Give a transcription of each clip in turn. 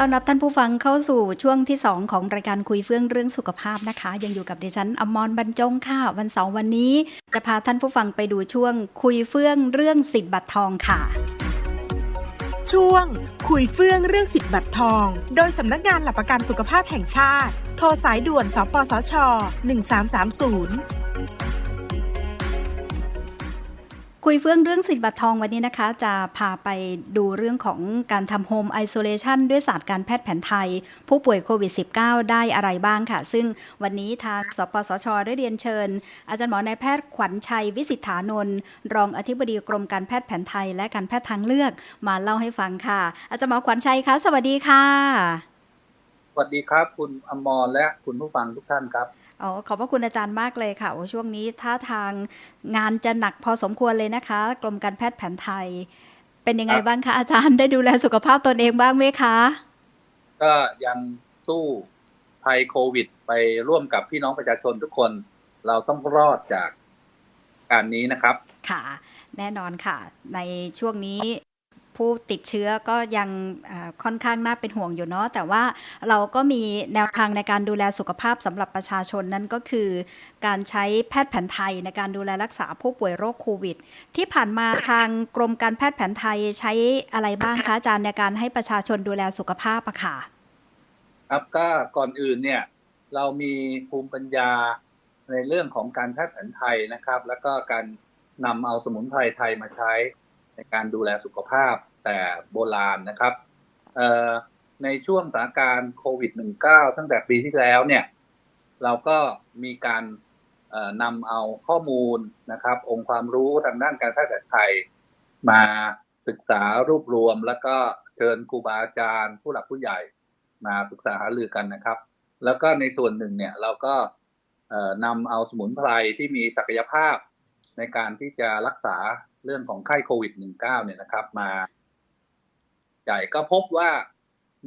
ต้อนรับท่านผู้ฟังเข้าสู่ช่วงที่ 2 ของรายการคุยเฟื่องเรื่องสุขภาพนะคะ ยังอยู่กับดิฉันอมรบรรจงค่ะวันเสาร์วันนี้ จะพาท่านผู้ฟังไปดูช่วง คุยเฟื่องเรื่องสิทธิ์บัตรทองค่ะ ช่วง คุยเฟื่องเรื่องสิทธิ์บัตรทอง โดยสำนักงานหลักประกันสุขภาพแห่งชาติ โทรสายด่วน สปสช 1330 คุยเฟื่องเรื่องสิทธิ์บัตรทองวันนี้นะคะ จะพาไปดูเรื่องของการทำโฮมไอโซเลชันด้วยศาสตร์การแพทย์แผนไทย ผู้ป่วยโควิด -19 ได้อะไรบ้างค่ะ ซึ่งวันนี้ทางสปสช ได้เรียนเชิญ อาจารย์หมอนายแพทย์ขวัญชัยวิสิทธานนท์รองอธิบดีกรมการแพทย์แผนไทย และการแพทย์ทางเลือกมาเล่าให้ฟังค่ะ อาจารย์หมอขวัญชัยคะสวัสดีค่ะ วัสดีครับ คุณอมรและคุณผู้ฟังทุกท่านครับอ๋อขอบพระคุณอาจารย์มากเลยค่ะโอ้ช่วงนี้ท่าทางงานจะหนักพอสมควรเลยนะคะ กรมการแพทย์แผนไทย เป็นยังไงครับบ้างคะอาจารย์ได้ดูแลสุขภาพตนเองบ้างไหมคะ ก็ยังสู้ภัยโควิด ไปร่วมกับพี่น้องประชาชนทุกคน เราต้องรอดจากการนี้นะครับ ค่ะ แน่นอนค่ะ ในช่วงนี้ ผู้ติดเชื้อก็ยังค่อนข้างน่าเป็นห่วงอยู่เนาะแต่ว่าเราก็มีแนวทางในการดูแลสุขภาพสำหรับประชาชนนั่นก็คือ การใช้แพทย์แผนไทยในการดูแลรักษาผู้ป่วยโรคโควิด ที่ผ่านมาทางกรมการแพทย์แผนไทยใช้อะไรบ้างคะอาจารย์ในการให้ประชาชนดูแลสุขภาพอะค่ะครับก็ก่อนอื่นเนี่ยเรามีภูมิปัญญาในเรื่องของการแพทย์แผนไทยนะครับ แล้วก็การนำเอาสมุนไพรไทยมาใช้ ในการดูแลสุขภาพแต่โบราณนะครับในช่วงสถานการณ์โควิด -19 ตั้งแต่ปีที่แล้วเนี่ยเราก็มีการนำเอาข้อมูลนะครับ องค์ความรู้ทางด้านการแพทย์แผนไทย มาศึกษารวบรวม แล้วก็เชิญครูบาอาจารย์ ผู้หลักผู้ใหญ่มาปรึกษาหารือกันนะครับ แล้วก็ในส่วนหนึ่งเนี่ยเราก็นำเอาสมุนไพรที่มีศักยภาพในการที่จะรักษา เรื่องของไข้โควิด -19 เนี่ยนะครับ มาใหญ่ก็พบว่า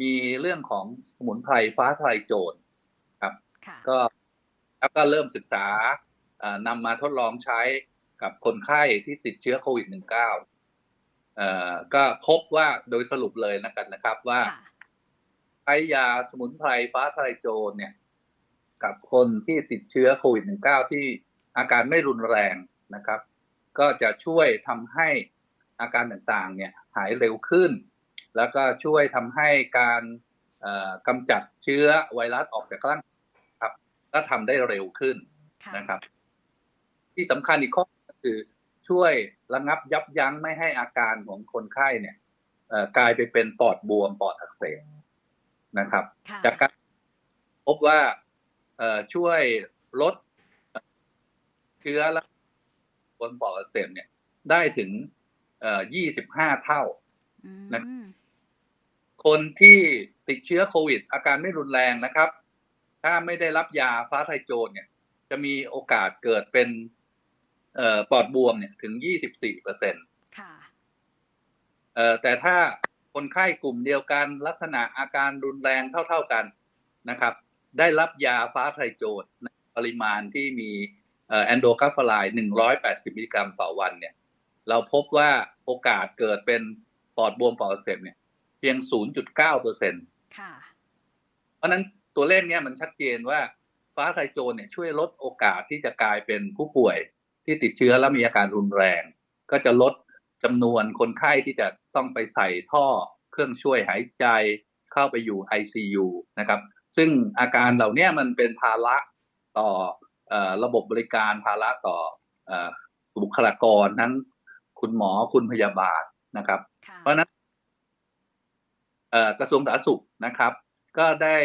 มีเรื่องของสมุนไพรฟ้าทลายโจรครับค่ะก็แล้วก็เริ่มศึกษาเอ่อนำมาทดลองใช้กับคนไข้ที่ติดเชื้อโควิด -19 เอ่อก็พบว่าโดยสรุปเลยนะครับนะครับว่าค่ะใช้ยาสมุนไพรฟ้าทลายโจรเนี่ย กับคนที่ติดเชื้อโควิด -19 ที่อาการไม่รุนแรงนะครับ ก็จะช่วยทำให้อาการต่างๆเนี่ยหายเร็วขึ้น แล้วก็ช่วยทำให้การเอ่อกำจัดเชื้อไวรัสออกจากร่างกายครับก็ทำได้เร็วขึ้นค่ะนะครับ ที่สำคัญอีกข้อก็คือช่วยระงับยับยั้งไม่ให้อาการของคนไข้เนี่ยเอ่อกลายไปเป็นปอดบวมปอดอักเสบนะครับค่ะจากการพบว่าเอ่อช่วยลดเชื้อและ บนปอดอักเสบเนี่ยได้ถึงเอ่อ25เท่าอืมนะคนที่ติดเชื้อโควิด อาการไม่รุนแรงนะครับ ถ้าไม่ได้รับยาฟ้าไทยโจรเนี่ย จะมีโอกาสเกิดเป็นเอ่อปอดบวมเนี่ยถึง24เปอร์เซ็นต์ค่ะเอ่อแต่ถ้าคนไข้กลุ่มเดียวกันลักษณะอาการรุนแรงเท่าๆกันนะครับ ได้รับยาฟ้าไทยโจรในปริมาณที่มี แอนโดคาฟาไลน์180 มิลลิกรัมต่อวันเนี่ย เราพบว่าโอกาสเกิดเป็นปอดบวมปอดอักเสบเนี่ย เพียง 0.9เปอร์เซ็นต์ค่ะเพราะฉะนั้นตัวเลขเนี้ยมันชัดเจนว่าฟ้าไทลายโจรเนี่ยช่วยลดโอกาสที่จะกลายเป็นผู้ป่วยที่ติดเชื้อแล้วมีอาการรุนแรง ก็จะลดจำนวนคนไข้ที่จะต้องไปใส่ท่อเครื่องช่วยหายใจเข้าไปอยู่ ICU นะครับ ซึ่งอาการเหล่าเนี้ยมันเป็นภาระต่อเออ ระบบบริการภาระต่อเออบุคลากรทั้งคุณหมอคุณพยาบาลนะครับค่ะเพราะฉะนั้นเอ่อกระทรวงสาธารณสุขนะครับ ก็ได้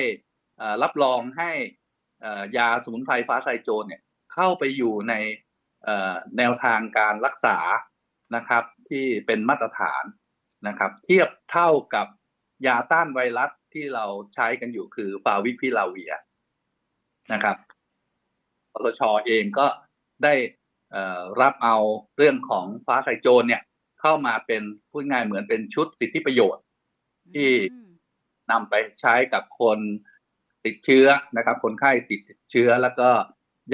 เอ่อรับรองให้เอ่อยาสมุนไพรฟ้าไทลายโจรเนี่ยเข้าไปอยู่ในเอ่อแนวทางการรักษานะครับ ที่เป็นมาตรฐานนะครับ เทียบเท่ากับยาต้านไวรัสที่เราใช้กันอยู่คือฟาวิพิลาเวียนะครับ ปตชเองก็ได้เอ่อรับเอาเรื่องของฟ้าไทลายโจรเนี่ย เข้ามาเป็นพูดง่ายเหมือนเป็นชุดสิทธิประโยชน์ ที่อืมนำไปใช้กับคนติดเชื้อนะครับ คนไข้ติดเชื้อแล้วก็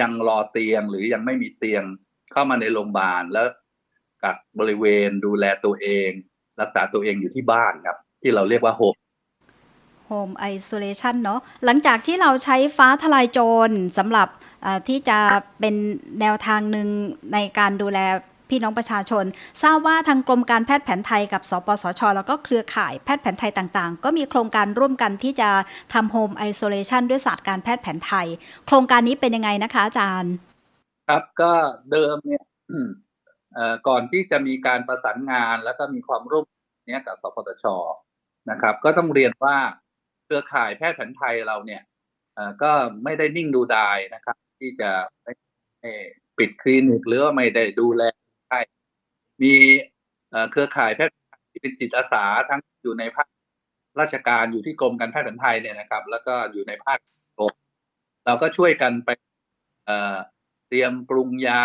ยังรอเตียงหรือยังไม่มีเตียงเข้ามาในโรงพยาบาลแล้วกักบริเวณดูแลตัวเอง รักษาตัวเองอยู่ที่บ้านครับ ที่เราเรียกว่าโฮมโฮ Home Isolation เนาะหลังจากที่เราใช้ฟ้าทลายโจรสำหรับเอ่อ ที่จะเป็นแนวทางหนึ่งในการดูแลพี่น้องประชาชน ทราบว่าทางกรมการแพทย์แผนไทยกับ สปสช แล้วก็เครือข่ายแพทย์แผนไทยต่างๆ ก็มีโครงการร่วมกันที่จะทำ Home Isolation ด้วยศาสตร์การแพทย์แผนไทย โครงการนี้เป็นยังไงนะคะอาจารย์ ครับก็เดิมเนี่ยก่อนที่จะมีการประสานงานแล้วก็มีความร่วมเนี้ยกับ สปตชนะครับ ก็ต้องเรียนว่าเครือข่ายแพทย์แผนไทยเราเนี่ยก็ไม่ได้นิ่งดูดายนะครับ ที่จะไม่ไม่ปิดคลินิกหรือว่าไม่ได้ดูแลใครมีเอ่อเครือข่ายแพทย์ที่เป็นจิตอาสาทั้งอยู่ในภาคราชการอยู่ที่กรมการแพทย์แผนไทยเนี่ยนะครับ แล้วก็อยู่ในภาคกรมเราก็ช่วยกันไปเอ่อเตรียมปรุงยา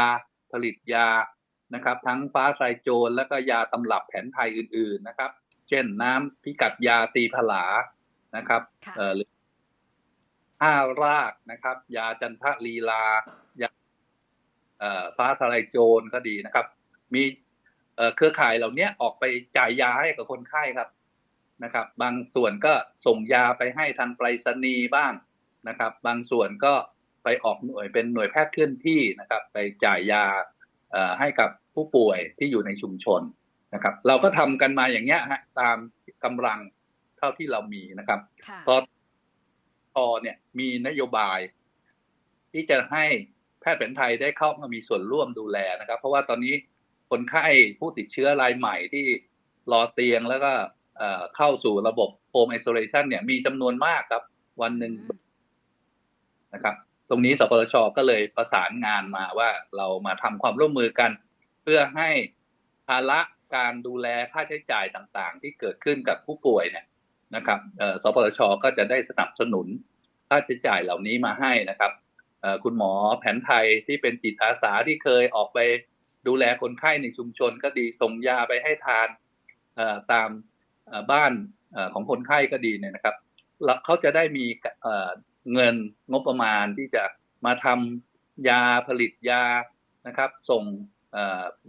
ผลิตยานะครับ ทั้งฟ้าไทรโจรแล้วก็ยาตำรับแผนไทยอื่น ๆนะครับ เช่นน้ำพิกัดยาตีผลานะครับค่ะเอ่อหรือ ห้ารากนะครับ ยาจันทลีลายาเอ่อฟ้าทลายโจรก็ดีนะครับ มีเอ่อเครือข่ายเหล่านี้ออกไปจ่ายยาให้กับคนไข้ครับนะครับ บางส่วนก็ส่งยาไปให้ทางไปรษณีย์บ้างนะครับ บางส่วนก็ไปออกหน่วยเป็นหน่วยแพทย์เคลื่อนที่นะครับ ไปจ่ายยาเอ่อให้กับผู้ป่วยที่อยู่ในชุมชนนะครับ เราก็ทำกันมาอย่างเงี้ยฮะตามกำลังเท่าที่เรามีนะครับค่ะพอพอ เนี่ยมีนโยบาย ที่จะให้แพทย์แผนไทยได้เข้ามามีส่วนร่วมดูแลนะครับ เพราะว่าตอนนี้คนไข้ผู้ติดเชื้อรายใหม่ที่รอเตียงแล้วก็เข้าสู่ระบบ Home Isolation เนี่ยมีจำนวนมากครับ วันหนึ่งนะครับ ตรงนี้สปชก็เลยประสานงานมาว่าเรามาทำความร่วมมือกัน เพื่อให้ภาระการดูแลค่าใช้จ่ายต่างๆ ที่เกิดขึ้นกับผู้ป่วยเนี่ยนะครับสปชก็จะได้สนับสนุน ค่าใช้จ่ายเหล่านี้มาให้นะครับคุณหมอแผนไทยที่เป็นจิตอาสาที่เคยออกไปดูแลคนไข้ในชุมชนก็ดีส่งยาไปให้ทานตามบ้านของคนไข้ก็ดีเนี่ยนะครับแล้วเขาจะได้มีเงินงบประมาณที่จะมาทำยาผลิตยานะครับ ส่ง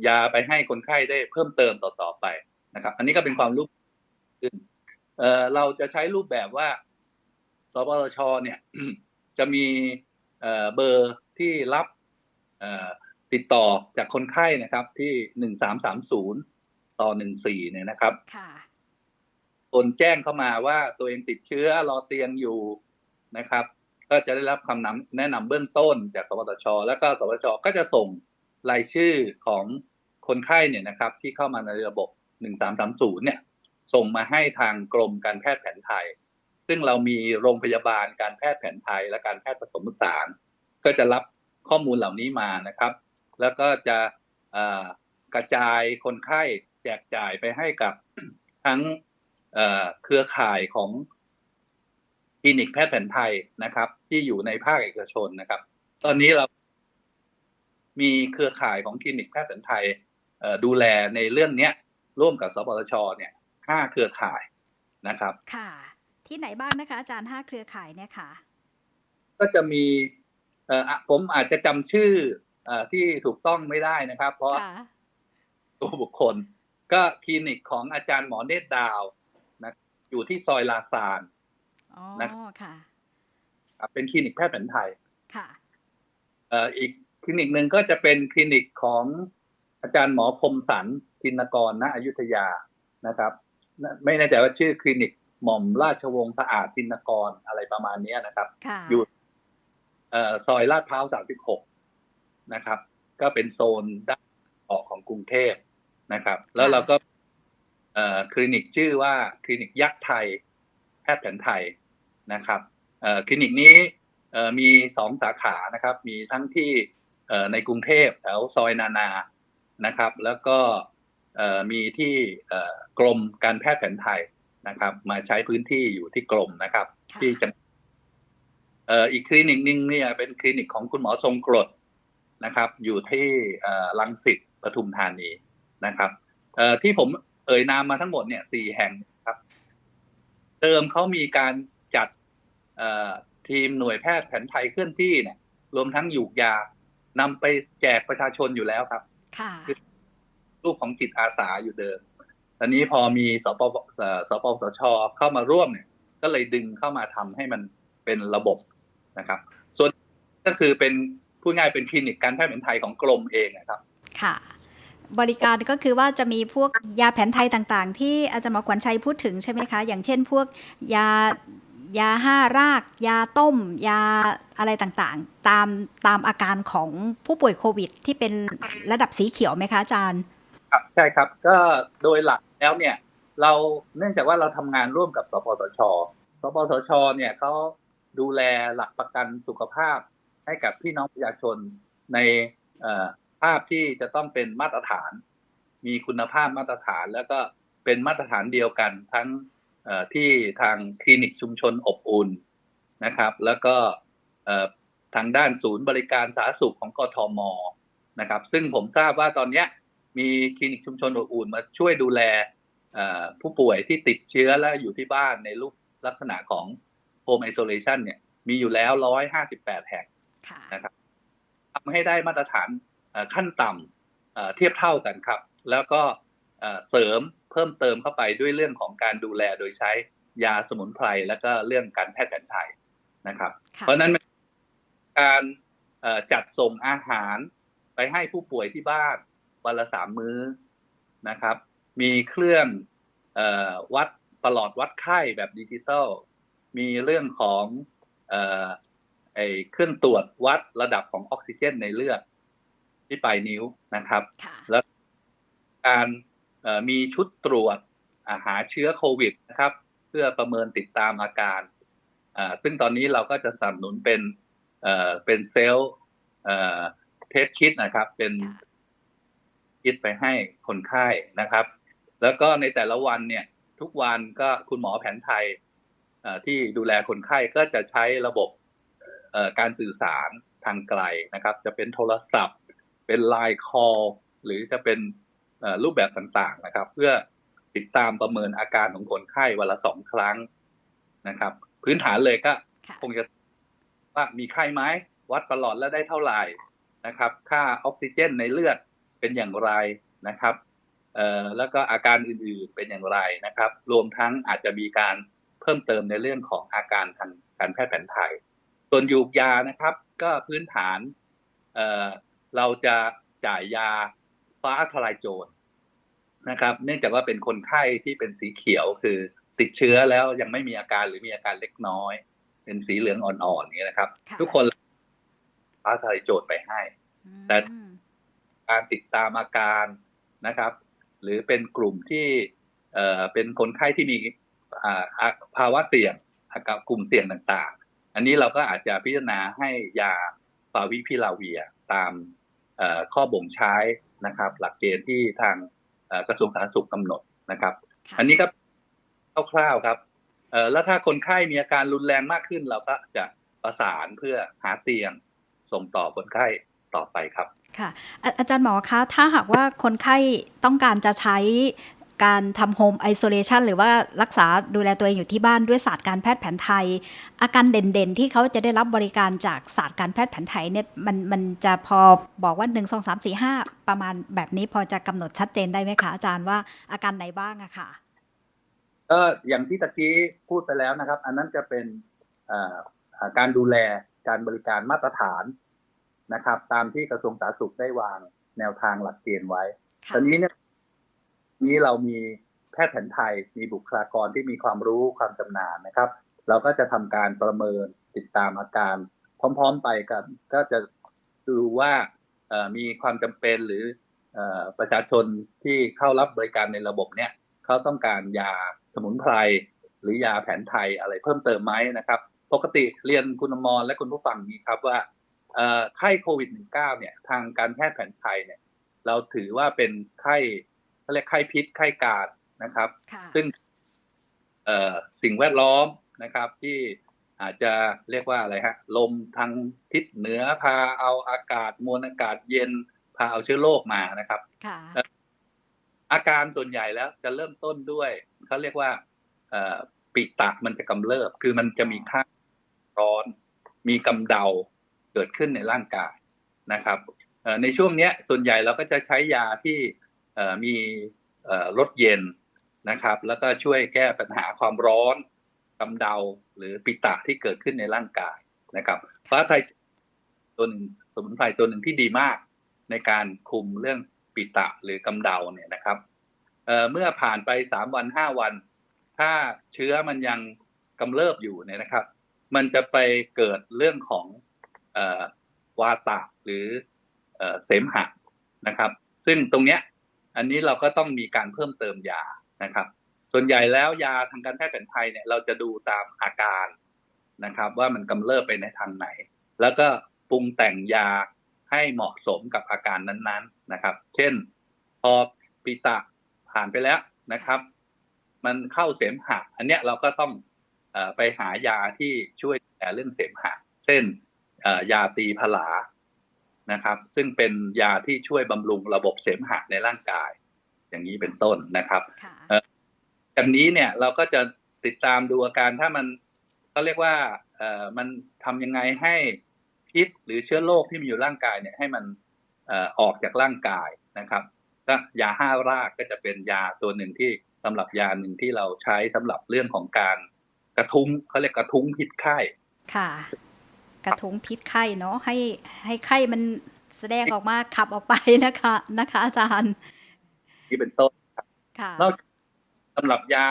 ยาไปให้คนไข้ได้เพิ่มเติมต่อๆไปนะครับ อันนี้ก็เป็นความรู้ขึ้นเราจะใช้รูปแบบว่า ปสชเนี่ยจะมีเอ่อเบอร์ที่รับเอ่อติดต่อจากคนไข้นะครับ ที่หนึ่งสามสามศูนย์ต่อหนึ่งสี่เนี่ยนะครับค่ะคนแจ้งเข้ามาว่าตัวเองติดเชื้อรอเตียงอยู่นะครับ ก็จะได้รับคำนำแนะนำเบื้องต้นจากสปสชแล้วก็สปสชก็จะส่งรายชื่อของคนไข้เนี่ยนะครับ ที่เข้ามาในระบบ1330เนี่ย ส่งมาให้ทางกรมการแพทย์แผนไทย ซึ่งเรามีโรงพยาบาลการแพทย์แผนไทย และการแพทย์ผสมผสาน ก็จะรับข้อมูลเหล่านี้มานะครับ แล้วก็จะกระจายคนไข้แจกจ่ายไปให้กับทั้งเครือข่ายของคลินิกแพทย์แผนไทยนะครับ ที่อยู่ในภาคเอกชนนะครับ ตอนนี้เรามีเครือข่ายของคลินิกแพทย์แผนไทยดูแลในเรื่องนี้ร่วมกับสปสชเนี่ยห้าเครือข่ายนะครับ ค่ะ ที่ไหนบ้างนะคะ อาจารย์ห้าเครือข่ายเนี่ยค่ะ ก็จะมีเอ่ออะผมอาจจะจำชื่อเอ่อที่ถูกต้องไม่ได้นะครับ เพราะค่ะตัวบุคคล ก็คลินิกของอาจารย์หมอเนตรดาวนะอยู่ที่ซอยลาซานอ๋อนะค่ะครับเป็นคลินิกแพทย์แผนไทยค่ะเอ่ออีกคลินิกหนึ่งก็จะเป็นคลินิกของอาจารย์หมอคมสันทินกรณอยุธยานะครับนะไม่แน่ใจว่าชื่อคลินิก หม่อมราชวงศ์สะอาดทินกรอะไรประมาณเนี้ยนะครับค่ะอยู่เอ่อซอยลาดพร้าว36นะครับ ก็เป็นโซนด้านออกของกรุงเทพนะครับ แล้วเราก็เอ่อคลินิกชื่อว่าคลินิกยักษ์ไทย แพทย์แผนไทยนะครับเอ่อคลินิกนี้เอ่อมีสองสาขานะครับ มีทั้งที่เอ่อในกรุงเทพแถวซอยนานานะครับ แล้วก็เอ่อมีที่เอ่อกรมการแพทย์แผนไทย นะครับ มาใช้พื้นที่อยู่ที่กรมนะครับค่ะที่จังเอ่ออีกคลินิกหนึงเนี่ยเป็นคลินิกของคุณหมอทรงกรดนะครับ อยู่ที่เอ่อลังสิตปทุมธานีนะครับเอ่อที่ผมเอ่ยนามมาทั้งหมดเนี่ยสี่แห่งครับเดิมเขามีการจัดเอ่อทีมหน่วยแพทย์แผนไทยเคลื่อนที่เนี่ย รวมทั้งหยูกยานำไปแจกประชาชนอยู่แล้วครับ ค่ะรูปของจิตอาสาอยู่เดิม ตอนนี้พอมีสปปเอ่อสปสชเข้ามาร่วมเนี่ย ก็เลยดึงเข้ามาทำให้มันเป็นระบบนะครับ ส่วนก็คือเป็นพูดง่ายเป็นคลินิกการแพทย์แผนไทยของกรมเองนะครับ ค่ะ บริการก็คือว่าจะมีพวกยาแผนไทยต่างๆ ที่อาจารย์หมอขวัญชัยพูดถึงใช่ไหมคะ อย่างเช่นพวกยายาห้าราก ยาต้ม ยาอะไรต่างๆ ตามตามอาการของผู้ป่วยโควิด ที่เป็นระดับสีเขียวไหมคะอาจารย์ ครับใช่ครับก็โดยหลัก แล้วเนี่ยเราเนื่องจากว่าเราทำงานร่วมกับ สปสช สปสช เนี่ยเขาดูแลหลักประกันสุขภาพให้กับพี่น้องประชาชนในภาพที่จะต้องเป็นมาตรฐาน มีคุณภาพมาตรฐานแล้วก็เป็นมาตรฐานเดียวกันทั้งที่ทางคลินิกชุมชนอบอุ่นนะครับ แล้วก็ทางด้านศูนย์บริการสาธารณสุขของกทมนะครับ ซึ่งผมทราบว่าตอนเนี้ย มีคลินิกชุมชนอบอุ่นมาช่วยดูแลเอ่อผู้ป่วยที่ติดเชื้อและอยู่ที่บ้านในรูปลักษณะของ Home Isolation เนี่ยมีอยู่แล้ว158แห่งค่ะนะครับทำให้ได้มาตรฐานเอ่อขั้นต่ำเอ่อเทียบเท่ากันครับ แล้วก็เอ่อเสริมเพิ่มเติมเข้าไปด้วยเรื่องของการดูแลโดยใช้ยาสมุนไพรแล้วก็เรื่องการแพทย์แผนไทยนะครับค่ะเพราะฉะนั้นการเอ่อจัดส่งอาหารไปให้ผู้ป่วยที่บ้าน วันละสามมื้อนะครับ มีเครื่องเออวัดประหลอดวัดไข้แบบดิจิตอลมีเรื่องของเออไอเครื่องตรวจวัดระดับของออกซิเจนในเลือดที่ปลายนิ้วนะครับค่ะแล้วการเอ่อมีชุดตรวจอ่าหาเชื้อโควิดนะครับ เพื่อประเมินติดตามอาการอ่าซึ่งตอนนี้เราก็จะสนับสนุนเป็นเอ่อเป็นเซลล์เทสคิดนะครับ เป็น ค่ะคิดไปให้คนไข้นะครับ แล้วก็ในแต่ละวันเนี่ยทุกวันก็คุณหมอแผนไทยเอ่อที่ดูแลคนไข้ก็จะใช้ระบบเอ่อการสื่อสารทางไกลนะครับ จะเป็นโทรศัพท์ เป็นไลน์คอลหรือจะเป็นเอ่อรูปแบบต่างๆนะครับ เพื่อติดตามประเมินอาการของคนไข้วันละสองครั้งนะครับ พื้นฐานเลยก็ค่ะคงจะว่ามีไข้ไหมวัดประหลอดแล้วได้เท่าไหร่นะครับ ค่าออกซิเจนในเลือด เป็นอย่างไรนะครับเอ่อแล้วก็อาการอื่นๆเป็นอย่างไรนะครับ รวมทั้งอาจจะมีการเพิ่มเติมในเรื่องของอาการทางการแพทย์แผนไทย ส่วนยูกยานะครับ ก็พื้นฐานเอ่อเราจะจ่ายยาฟ้าทลายโจรนะครับ เนื่องจากว่าเป็นคนไข้ที่เป็นสีเขียวคือติดเชื้อแล้วยังไม่มีอาการหรือมีอาการเล็กน้อย เป็นสีเหลืองอ่อนๆอย่างนี้ยนะครับค่ะทุกคนฟ้าทลายโจรไปให้ แต่อืม การติดตามอาการนะครับ หรือเป็นกลุ่มที่เอ่อเป็นคนไข้ที่มีอ่าอ่าภาวะเสี่ยงอาการกลุ่มเสี่ยงต่างๆ อันนี้เราก็อาจจะพิจารณาให้ยาฟาวิพิลาเวียตามเอ่อข้อบ่งใช้นะครับ หลักเกณฑ์ที่ทางเอ่อกระทรวงสาธารณสุขกำหนดนะครับค่ะอันนี้ก็คร่าวๆครับเอ่อแล้วถ้าคนไข้มีอาการรุนแรงมากขึ้น เราก็จะประสานเพื่อหาเตียงส่งต่อคนไข้ต่อไปครับ ค่ะอาจารย์หมอคะ ถ้าหากว่าคนไข้ต้องการจะใช้การทำโฮมไอโซเลชันหรือว่ารักษาดูแลตัวเองอยู่ที่บ้านด้วยศาสตร์การแพทย์แผนไทย อาการเด่นๆ ที่เขาจะได้รับบริการจากศาสตร์การแพทย์แผนไทยเนี่ยมันมันจะพอบอกว่า 1 2 3 4 5 ประมาณแบบนี้พอจะกำหนดชัดเจนได้ไหมคะอาจารย์ว่าอาการไหนบ้างอะค่ะก็อย่างที่ตะกี้พูดไปแล้วนะครับ อันนั้นจะเป็นการดูแลการบริการมาตรฐาน นะครับ ตามที่กระทรวงสาธารณสุขได้วางแนวทางหลักเกณฑ์ไว้ค่ะตอนนี้เนี่ยนี้เรามีแพทย์แผนไทยมีบุคลากรที่มีความรู้ความชำนาญนะครับ เราก็จะทำการประเมินติดตามอาการ พร้อม ๆไปกัน ก็จะดูว่าเอ่อมีความจำเป็นหรือเอ่อประชาชนที่เข้ารับบริการในระบบเนี่ยเขาต้องการยาสมุนไพรหรือยาแผนไทยอะไรเพิ่มเติมไหมนะครับ ปกติเรียนคุณอมรและคุณผู้ฟังนี้ครับว่าเอ่อ ไข้โควิด -19 เนี่ยทางการแพทย์แผนไทยเนี่ยเราถือว่าเป็นไข้เขาเรียกไข้พิษไข้กาดนะครับค่ะซึ่งเอ่อสิ่งแวดล้อมนะครับที่อาจจะเรียกว่าอะไรฮะลมทางทิศเหนือพาเอาอากาศมวลอากาศเย็นพาเอาเชื้อโรคมานะครับค่ะอาการส่วนใหญ่แล้วจะเริ่มต้นด้วยเขาเรียกว่าเอ่อปิตะมันจะกำเริบ คือมันจะมีค่าร้อน มีกำเดาเกิดขึ้นในร่างกายนะครับในช่วงนี้ส่วนใหญ่เราก็จะใช้ยาที่มีเอ่อรสเย็นนะครับ แล้วก็ช่วยแก้ปัญหาความร้อนกำเดาหรือปิตะที่เกิดขึ้นในร่างกายนะครับฟ้าไทยตัวหนึ่งสมุนไพรตัวหนึ่งที่ดีมาก ในการคุมเรื่องปิตะหรือกำเดาเนี่ยนะครับเเมื่อผ่านไปสามวันห้าวัน ถ้าเชื้อมันยังกำเริบอยู่เนี่ยนะครับ มันจะไปเกิดเรื่องของ วาตะหรือเสมหะนะครับ ซึ่งตรงเนี้ยอันนี้เราก็ต้องมีการเพิ่มเติมยานะครับ ส่วนใหญ่แล้วยาทางการแพทย์แผนไทยเนี่ยเราจะดูตามอาการนะครับ ว่ามันกำเริบไปในทางไหน แล้วก็ปรุงแต่งยาให้เหมาะสมกับอาการนั้นๆนะครับ เช่น พอปิตะผ่านไปแล้วนะครับ มันเข้าเสมหะ อันเนี้ยเราก็ต้องอไปหายาที่ช่วยดูแลเรื่องเสมหะ เช่น ยาตีผลานะครับ ซึ่งเป็นยาที่ช่วยบำรุงระบบเสมหะในร่างกาย อย่างนี้เป็นต้นนะครับค่ะจากนี้เนี่ยเราก็จะติดตามดูอาการถ้ามันเขาเรียกว่าเอ่อมันทำยังไงให้พิษหรือเชื้อโรคที่มีอยู่ร่างกายเนี่ยให้มันเอ่อออกจากร่างกายนะครับก็ยาห้ารากก็จะเป็นยาตัวหนึ่งที่สำหรับยาหนึ่งที่เราใช้สำหรับเรื่องของการกระทุ้งเขาเรียกกระทุ้งพิษไข้ค่ะ กระทุ้งพิษไข้เนาะให้ให้ไข้มันแสดงออกมาขับออกไปนะคะ นะคะ อาจารย์ที่เป็นต้นค่ะนอกจากสำหรับยา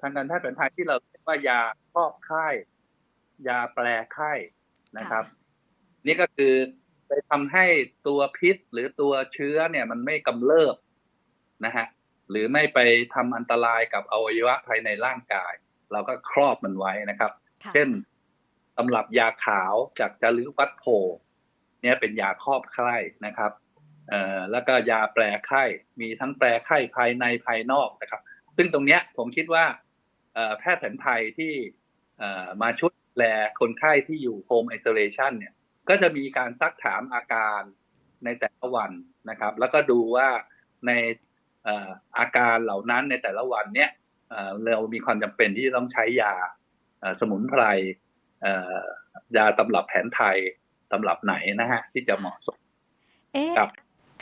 ทางการแพทย์แผนไทยที่เราเรียกว่ายาครอบไข้ยาแปรไข้นะครับ นี่ก็คือไปทำให้ตัวพิษหรือตัวเชื้อเนี่ยมันไม่กำเริบนะฮะหรือไม่ไปทำอันตรายกับอวัยวะภายในร่างกาย เราก็ครอบมันไว้นะครับค่ะเช่น สำรับยาขาวจากจารึกวัดโพเนี่ยเป็นยาครอบไข้นะครับแล้วก็ยาแปรไข้มีทั้งแปรไข้ภายในภายนอกนะครับ ซึ่งตรงเนี้ยผมคิดว่าแพทย์แผนไทยที่มาช่วยดูแลคนไข้ที่อยู่โฮมไอโซเลชันเนี่ยก็จะมีการซักถามอาการในแต่ละวันนะครับ แล้วก็ดูว่าในอาการเหล่านั้นในแต่ละวันเนี่ยเรามีความจำเป็นที่จะต้องใช้ยาสมุนไพร ยาตำรับแผนไทยตำรับไหนนะฮะที่จะเหมาะสมเอ๊ะครับ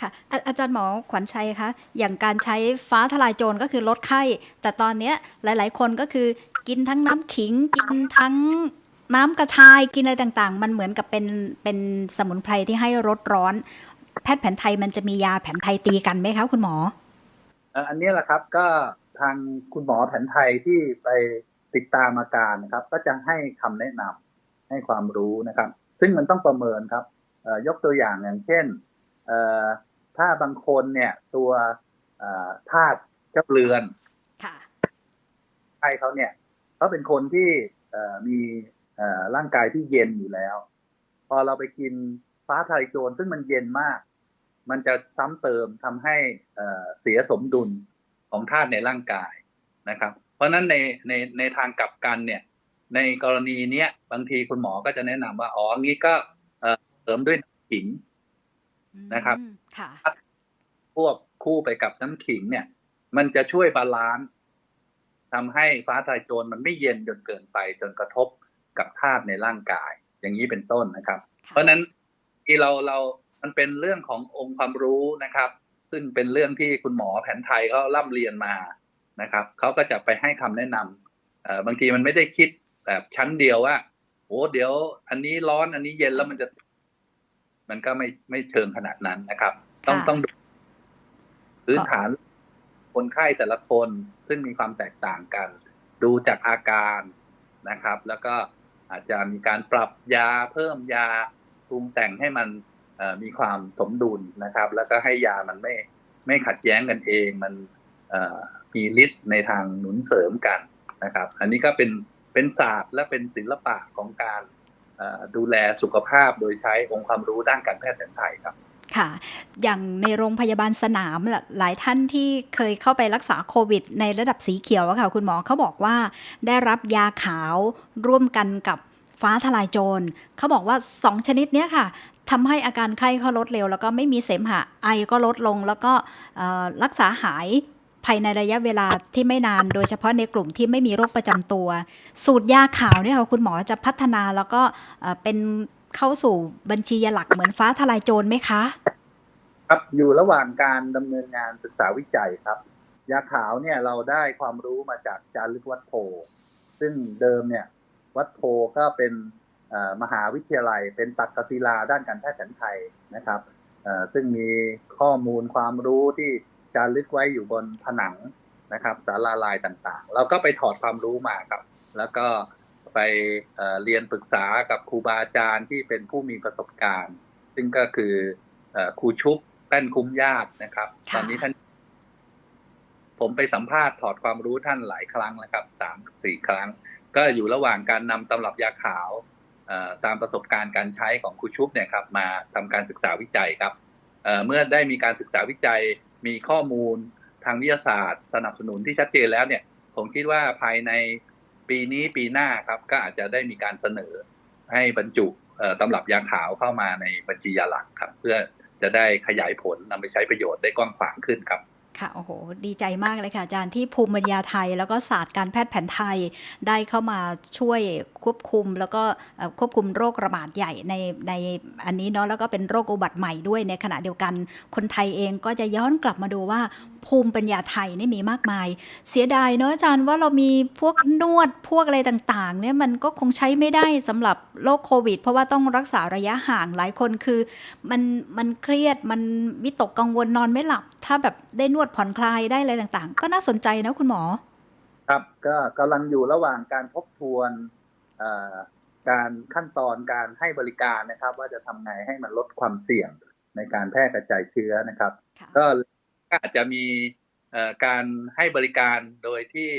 ค่ะอาอาจารย์หมอขวัญชัยคะอย่างการใช้ฟ้าทลายโจรก็คือลดไข้ แต่ตอนเนี้ยหลาย ๆ คนก็คือกินทั้งน้ำขิงกินทั้งน้ำกระชายกินอะไรต่างๆ มันเหมือนกับเป็นเป็นสมุนไพรที่ให้รสร้อน แพทย์แผนไทยมันจะมียาแผนไทยตีกันไหมคะคุณหมอเอ่ออันนี้แหละครับก็ทางคุณหมอแผนไทยที่ไป ติดตามอาการนะครับ ก็จะให้คำแนะนำให้ความรู้นะครับ ซึ่งมันต้องประเมินครับเอ่อยกตัวอย่างอย่างเช่นเอ่อถ้าบางคนเนี่ยตัวเอ่อธาตุเจ้าเรือนค่ะไข้เขาเนี่ยเขาเป็นคนที่เอ่อมีเอ่อร่างกายที่เย็นอยู่แล้ว พอเราไปกินฟ้าทลายโจรซึ่งมันเย็นมาก มันจะซ้ำเติมทำให้เอ่อเสียสมดุลของธาตุในร่างกายนะครับเพ ราะฉะนั้นในในในทางกลับกันเนี่ย ในกรณีเนี้ยบางทีคุณหมอก็จะแนะนำว่าอ๋องี้ก็เอ่อเสริมด้วยน้ำขิงนะครับอืมค่ะพวกคู่ไปกับน้ำขิงเนี่ย มันจะช่วยบาลานซ์ทำให้ฟ้าทลายโจรมันไม่เย็นจนเกินไปจนกระทบกับธาตุในร่างกาย อย่างนี้เป็นต้นนะครับ เพราะฉะนั้นที่เราเรา มันเป็นเรื่องขององค์ความรู้นะครับ ซึ่งเป็นเรื่องที่คุณหมอแผนไทยเขาล่ำเรียนมา นะครับเขาก็จะไปให้คำแนะนำเอ่อบางทีมันไม่ได้คิดแบบชั้นเดียวว่าโอ้เดี๋ยวอันนี้ร้อนอันนี้เย็นแล้วมันจะ มันก็ไม่ไม่เชิงขนาดนั้นนะครับ ต้องค่ะต้องดูพื้นฐานคนไข้แต่ละคนซึ่งมีความแตกต่างกัน ดูจากอาการนะครับ แล้วก็อาจจะมีการปรับยาเพิ่มยาปรุงแต่งให้มันเอ่อมีความสมดุลนะครับ แล้วก็ให้ยามันไม่ไม่ขัดแย้งกันเองมันเอ่อ มีฤทธิ์ในทางหนุนเสริมกันนะครับ อันนี้ก็เป็นเป็นศาสตร์และเป็นศิลปะของการดูแลสุขภาพโดยใช้องค์ความรู้ด้านการแพทย์แผนไทยครับค่ะ อย่างในโรงพยาบาลสนามหลายท่านที่เคยเข้าไปรักษาโควิด ในระดับสีเขียวค่ะ คุณหมอเขาบอกว่าได้รับยาขาวร่วมกันกับฟ้าทลายโจรเขาบอกว่า 2 ชนิดเนี้ยค่ะทำให้อาการไข้เขาลดเร็ว แล้วก็ไม่มีเสมหะไอก็ลดลง แล้วก็รักษาหาย ภายในระยะเวลาที่ไม่นาน โดยเฉพาะในกลุ่มที่ไม่มีโรคประจำตัว สูตรยาขาวเนี่ยค่ะคุณหมอจะพัฒนาแล้วก็เป็นเข้าสู่บัญชียาหลักเหมือนฟ้าทลายโจรไหมคะ ครับอยู่ระหว่างการดำเนินงานศึกษาวิจัยครับ ยาขาวเนี่ยเราได้ความรู้มาจากจารึกวัดโพซึ่งเดิมเนี่ยวัดโพก็เป็นมหาวิทยาลัย เป็นตักกศิลาด้านการแพทย์แผนไทยนะครับซึ่งมีข้อมูลความรู้ที่ จารึกไว้อยู่บนผนังนะครับศาลาลายต่างๆ เราก็ไปถอดความรู้มาครับ แล้วก็ไปเอ่อเรียนปรึกษากับครูบาอาจารย์ที่เป็นผู้มีประสบการณ์ ซึ่งก็คือเอ่อครูชุบแป้นคุ้มญาตินะครับค่ะตอนนี้ท่าน ผมไปสัมภาษณ์ถอดความรู้ท่านหลายครั้งนะครับสามสี่ครั้ง ก็อยู่ระหว่างการนำตำรับยาขาวเอ่อตามประสบการณ์การใช้ของครูชุบเนี่ยครับมาทำการศึกษาวิจัยครับเอ่อเมื่อได้มีการศึกษาวิจัย มีข้อมูลทางวิทยาศาสตร์ สนับสนุนที่ชัดเจนแล้วเนี่ย ผมคิดว่าภายในปีนี้ปีหน้าครับก็อาจจะได้มีการเสนอให้บรรจุเอ่อตำรับยาขาวเข้ามาในบัญชียาหลักครับ เพื่อจะได้ขยายผลนำไปใช้ประโยชน์ได้กว้างขวางขึ้นครับ ค่ะโอ้โห ดีใจมากเลยค่ะอาจารย์ที่ภูมิปัญญาไทย แล้วก็ศาสตร์การแพทย์แผนไทยได้เข้ามาช่วยควบคุม แล้วก็ควบคุมโรคระบาดใหญ่ในในอันนี้เนาะแล้วก็เป็นโรคอุบัติใหม่ด้วยในขณะเดียวกันคนไทยเองก็จะย้อนกลับมาดูว่า ภูมิปัญญาไทยนี่มีมากมาย เสียดายเนาะอาจารย์ว่าเรามีพวกนวดพวกอะไรต่างๆเนี่ยมันก็คงใช้ไม่ได้สำหรับโรคโควิด เพราะว่าต้องรักษาระยะห่างหลายคนคือ มันมันเครียดมันวิตกกังวลนอนไม่หลับ ถ้าแบบได้นวดผ่อนคลายได้อะไรต่างๆ ก็น่าสนใจนะคุณหมอ ครับก็กำลังอยู่ระหว่างการทบทวนเอ่อการขั้นตอนการให้บริการนะครับ ว่าจะทำไงให้มันลดความเสี่ยงในการแพร่กระจายเชื้อนะครับค่ะ ก็อาจจะมีเอ่อการให้บริการโดยที่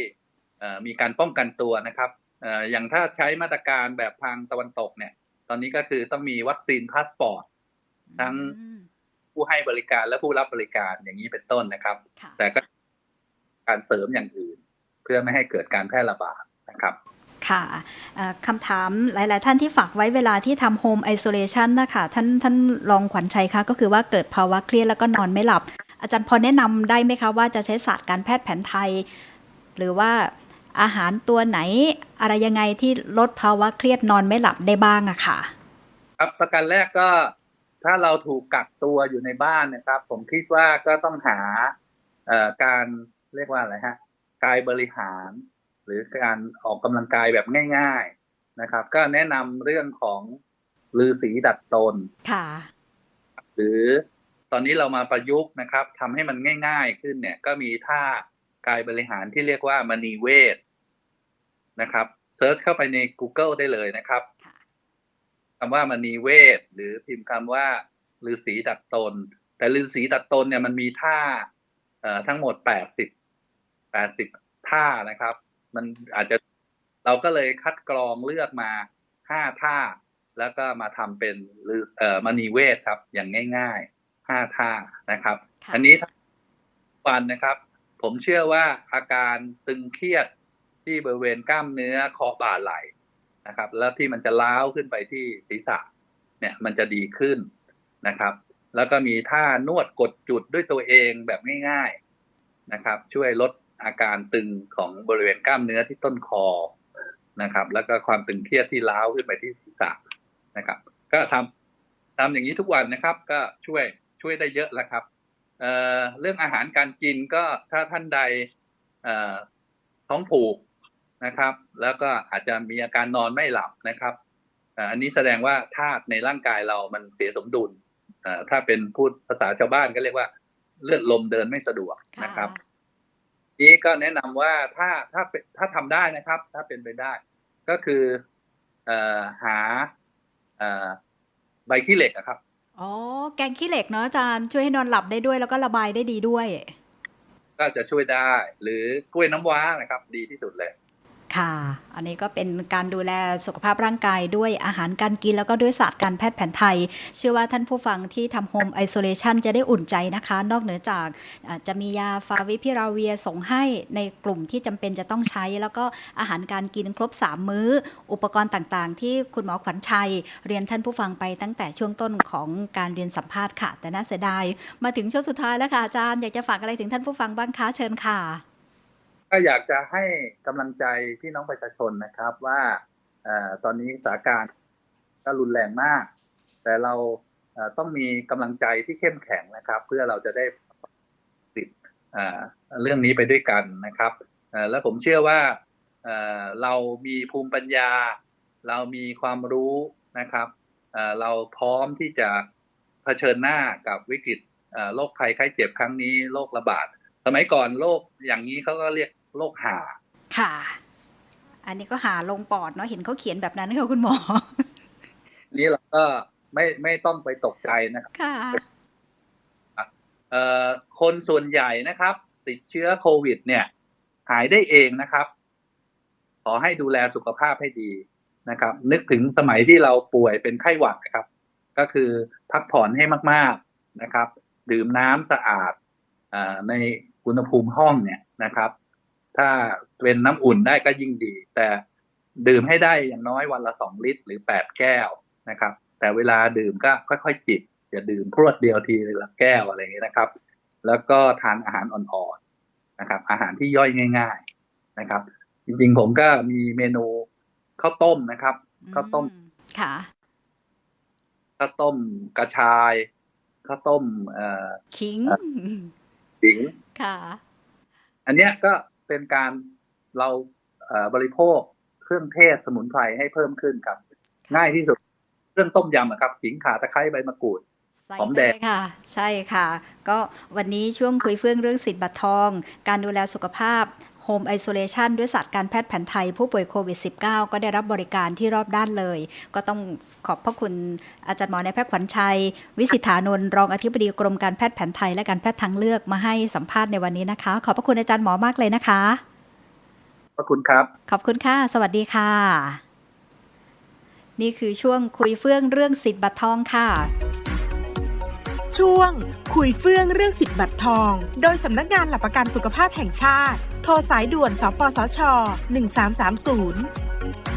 เอ่อมีการป้องกันตัวนะครับเอ่ออย่างถ้าใช้มาตรการแบบทางตะวันตกเนี่ย ตอนนี้ก็คือต้องมีวัคซีนพาสปอร์ตทั้งอืมผู้ให้บริการและผู้รับบริการอย่างนี้เป็นต้นนะครับค่ะแต่ก็การเสริมอย่างอื่น เพื่อไม่ให้เกิดการแพร่ระบาดนะครับค่ะเอ่อคำถามหลาย ๆ ท่านที่ฝากไว้เวลาที่ทำโฮมไอโซเลชันนะคะท่านท่านรองขวัญชัยคะก็คือว่าเกิดภาวะเครียดแล้วก็นอนไม่หลับ อาจารย์พอแนะนำได้ไหมคะว่าจะใช้ศาสตร์การแพทย์แผนไทย หรือว่าอาหารตัวไหนอะไรยังไงที่ลดภาวะเครียดนอนไม่หลับได้บ้างอะค่ะ ครับประการแรกก็ถ้าเราถูกกักตัวอยู่ในบ้านนะครับ ผมคิดว่าก็ต้องหาเอ่อการเรียกว่าอะไรฮะกายบริหาร หรือการออกกำลังกายแบบง่าย ๆนะครับ ก็แนะนำเรื่องของลือสีดัดตนค่ะหรือ ตอนนี้เรามาประยุกต์นะครับทำให้มันง่าย ๆ ขึ้นเนี่ย ก็มีท่ากายบริหารที่เรียกว่ามณีเวทนะครับเซิร์ชเข้าไปใน Google ได้เลยนะครับค่ะคำว่ามณีเวทหรือพิมพ์คำว่าฤาษีดัดตน แต่ฤาษีดัดตนเนี่ยมันมีท่าเอ่อทั้งหมดแปดสิบแปดสิบท่านะครับ มันอาจจะเราก็เลยคัดกรองเลือกมาห้าท่า แล้วก็มาทำเป็นฤาเอ่อมณีเวทครับอย่างง่าย ๆ ห้าท่านะครับค่ะอันนี้ทั้งวันนะครับ ผมเชื่อว่าอาการตึงเครียดที่บริเวณกล้ามเนื้อคอบ่าไหล่นะครับ แล้วที่มันจะล้าวขึ้นไปที่ศีรษะ เนี่ยมันจะดีขึ้นนะครับ แล้วก็มีท่านวดกดจุดด้วยตัวเองแบบง่าย ๆนะครับ ช่วยลดอาการตึงของบริเวณกล้ามเนื้อที่ต้นคอนะครับ แล้วก็ความตึงเครียดที่ล้าวขึ้นไปที่ศีรษะนะครับ ก็ทำทำอย่างนี้ทุกวันนะครับ ก็ช่วย ช่วยได้เยอะแล้วครับเอ่อเรื่องอาหารการกินก็ถ้าท่านใดเอ่อท้องผูกนะครับ แล้วก็อาจจะมีอาการนอนไม่หลับนะครับเอ่ออันนี้แสดงว่าธาตุในร่างกายเรามันเสียสมดุลเอ่อถ้าเป็นพูดภาษาชาวบ้านก็เรียกว่าเลือดลมเดินไม่สะดวกนะครับ นี้ก็แนะนำว่าถ้าถ้าเป็นถ้าทำได้นะครับ ถ้าเป็นไปได้ ก็คือเอ่อหาเอ่อใบขี้เหล็กอะครับ อ๋อ แกงขี้เหล็กเนาะอาจารย์ช่วยให้นอนหลับได้ด้วยแล้วก็ระบายได้ดีด้วย ก็จะช่วยได้ หรือกล้วยน้ำว้านะครับ ดีที่สุดเลย ค่ะ อันนี้ก็เป็นการดูแลสุขภาพร่างกายด้วยอาหารการกิน แล้วก็ด้วยศาสตร์การแพทย์แผนไทย เชื่อว่าท่านผู้ฟังที่ทำโฮมไอโซเลชันจะได้อุ่นใจนะคะ นอกเหนือจากจะมียาฟาวิพิราเวียส่งให้ในกลุ่มที่จำเป็นจะต้องใช้ แล้วก็อาหารการกินครบ 3 มื้อ อุปกรณ์ต่างๆ ที่คุณหมอขวัญชัย เรียนท่านผู้ฟังไปตั้งแต่ช่วงต้นของการเรียนสัมภาษณ์ค่ะ แต่น่าเสียดายมาถึงช่วงสุดท้ายแล้วค่ะอาจารย์อยากจะฝากอะไรถึงท่านผู้ฟังบ้างคะเชิญค่ะ ก็อยากจะให้กำลังใจพี่น้องประชาชนนะครับว่าอตอนนี้สถานการณ์ก็รุนแรงมาก แต่เราต้องมีกำลังใจที่เข้มแข็งนะครับ เพื่อเราจะได้ติดเรื่องนี้ไปด้วยกันนะครับและผมเชื่อว่าเรามีภูมิปัญญา เรามีความรู้นะครับเราพร้อมที่จะเผชิญหน้ากับวิกฤตโรคภัยไข้เจ็บครั้งนี้โรคระบาด สมัยก่อนโรคอย่างนี้เขาก็เรียก โรคห่าค่ะ อันนี้ก็หาลงปอดเนาะเห็นเขาเขียนแบบนั้นค่ะคุณหมอ นี้เราก็ไม่ไม่ต้องไปตกใจนะครับค่ะเอ่อคนส่วนใหญ่นะครับ ติดเชื้อโควิด เนี่ย หายได้เองนะครับ ขอให้ดูแลสุขภาพให้ดีนะครับ นึกถึงสมัยที่เราป่วยเป็นไข้หวัดนะครับ ก็คือพักผ่อนให้มาก ๆนะครับ ดื่มน้ำสะอาดอ่าในอุณหภูมิห้องเนี่ยนะครับ ถ้าเป็นน้ำอุ่นได้ก็ยิ่งดี แต่ดื่มให้ได้อย่างน้อยวันละสองลิตร หรือแปดแก้วนะครับ แต่เวลาดื่มก็ค่อยๆจิบอย่าดื่มพรวดเดียวทีละแก้วอะไรอย่างเงี้ยนะครับ แล้วก็ทานอาหารอ่อนๆนะครับ อาหารที่ย่อยง่าย ๆนะครับ จริงๆผมก็มีเมนูข้าวต้มนะครับข้าวต้มอืค่ะข้าวต้มกระชายข้าวต้มเอ่อขิงสิงค่ะ อันเนี้ยก็ เป็นการเราเอ่อบริโภคเครื่องเทศสมุนไพรให้เพิ่มขึ้นครับ ง่ายที่สุดเครื่องต้มยำอะครับขิงข่าตะไคร้ใบมะกรูดใส่หอมไปแดงเลยค่ะ ใช่ค่ะ ก็วันนี้ช่วงคุยเฟื่องเรื่องสิทธิ์บัตรทอง การดูแลสุขภาพ Home Isolation ด้วยศาสตร์การแพทย์แผนไทยผู้ป่วยโควิด -19 ก็ได้รับบริการที่รอบด้านเลย ก็ต้องขอบพระคุณอาจารย์หมอนายแพทย์ขวัญชัย วิสิทธานนท์รองอธิบดีกรมการแพทย์แผนไทยและการแพทย์ทางเลือกมาให้สัมภาษณ์ในวันนี้นะคะ ขอบพระคุณอาจารย์หมอมากเลยนะคะขอบคุณครับ ขอบคุณค่ะ สวัสดีค่ะ นี่คือช่วงคุยเฟื่องเรื่องสิทธิ์บัตรทองค่ะ ช่วงคุยเฟื่องเรื่องสิทธิ์บัตรทอง โดยสำนักงานหลักประกันสุขภาพแห่งชาติ โทรสายด่วน สปสช 1330